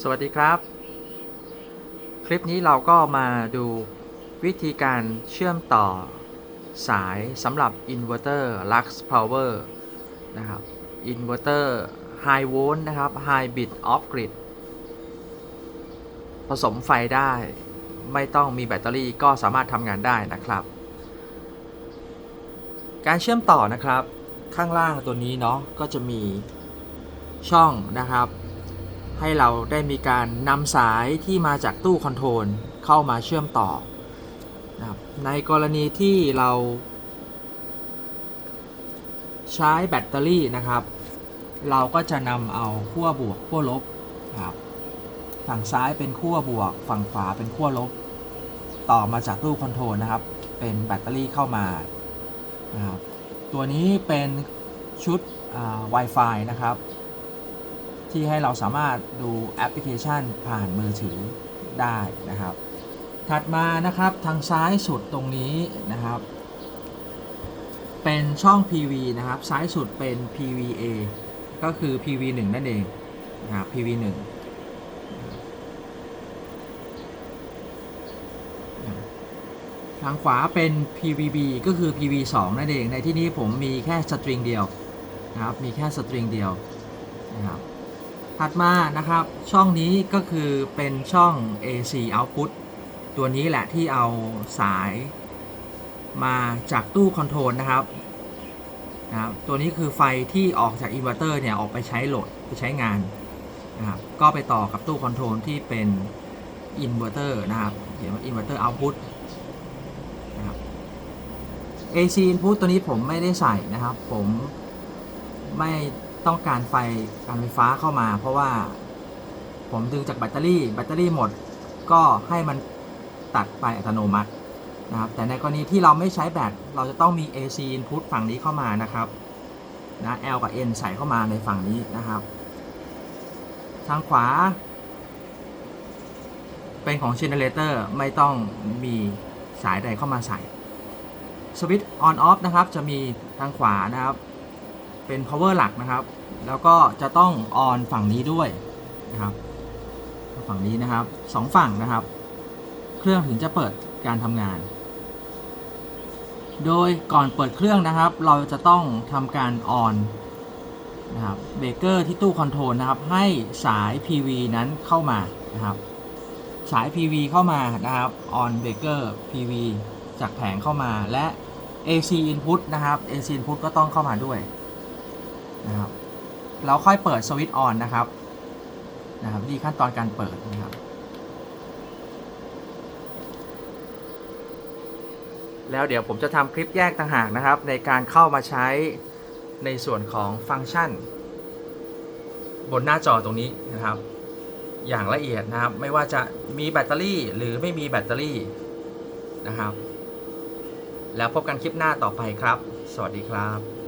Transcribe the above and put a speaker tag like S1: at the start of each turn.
S1: สวัสดีครับ คลิปนี้เราก็มาดูวิธีการเชื่อมต่อสายสำหรับอินเวอร์เตอร์ Lux Power นะครับอินเวอร์เตอร์ High Volt นะครับ High Bit Off Grid ผสมไฟได้ไม่ต้องมีแบตเตอรี่ก็สามารถทำงานได้นะครับ การเชื่อมต่อนะครับข้างล่างตัวนี้เนาะก็จะมีช่องนะครับ ให้เราได้มีการนำสายที่มาจากตู้คอนโทรลเข้ามาเชื่อมต่อนะครับในกรณีที่เรา ใช้แบตเตอรี่นะครับ เราก็จะนำเอาขั้วบวกขั้วลบนะครับฝั่งซ้ายเป็นขั้วบวก ฝั่งขวาเป็นขั้วลบ ต่อมาจากตู้คอนโทรลนะครับ เป็นแบตเตอรี่เข้ามานะครับตัวนี้เป็นชุดอ่า Wi-Fi นะครับ ที่ให้เราสามารถดูแอปพลิเคชันผ่านมือถือได้นะครับ ถัดมานะครับทางซ้ายสุดตรงนี้นะครับ เป็นช่อง PV นะครับ ซ้ายสุดเป็น PVA ก็คือ PV1 นั่นเองนะครับ PV1 ทางขวาเป็น PVB ก็คือ PV2 นั่นเอง ในที่นี้ผมมีแค่สตริงเดียวนะครับ มีแค่สตริงเดียวนะครับ ถัดมานะครับช่องนี้ก็คือเป็นช่อง AC output ตัวนี้แหละที่เอาสายมาจากตู้คอนโทรลนะครับนะครับ ตัวนี้คือไฟที่ออกจากอินเวอร์เตอร์เนี่ยออกไปใช้โหลดไปใช้งานนะครับก็ไปต่อกับตู้คอนโทรลที่เป็นอินเวอร์เตอร์นะครับเขียนว่าอินเวอร์เตอร์เอาพุตนะครับ AC input ตัวนี้ผมไม่ได้ใส่นะครับ ผมไม่ ต้องการไฟการไฟฟ้าเข้ามา เพราะว่าผมดึงจากแบตเตอรี่แบตเตอรี่หมด ก็ให้มันตัดไปอัตโนมัตินะครับแต่ในกรณีที่เราไม่ใช้แบตเราจะต้องมี AC input ฝั่งนี้เข้ามานะครับนะ L กับ N ใส่เข้ามาในฝั่งนี้นะครับ ทางขวา เป็นของ generator ไม่ต้องมีสายใดเข้ามาใส่สวิตช์ on off นะครับ จะมีทางขวานะครับ เป็น power หลักนะครับ แล้วก็จะต้อง on ฝั่งนี้ด้วยนะครับ ฝั่งนี้นะครับสองฝั่งนะครับ เครื่องถึงจะเปิดการทำงาน โดยก่อนเปิดเครื่องนะครับ เราจะต้องทำการ on นะครับเบรกเกอร์ที่ตู้คอนโทรลนะครับ ให้สาย PV นั้นเข้ามานะครับ สาย PV เข้ามานะครับ on breaker PV จากแผงเข้ามาและ AC input นะครับ AC input ก็ต้องเข้ามาด้วย นะครับเราค่อยเปิดสวิตช์ on นะครับนะครับนี่ขั้นตอนการเปิดนะครับ แล้วเดี๋ยวผมจะทำคลิปแยกต่างหากนะครับ ในการเข้ามาใช้ในส่วนของฟังก์ชัน บนหน้าจอตรงนี้นะครับ อย่างละเอียดนะครับ ไม่ว่าจะมีแบตเตอรี่หรือไม่มีแบตเตอรี่นะครับ แล้วพบกันคลิปหน้าต่อไปครับ สวัสดีครับ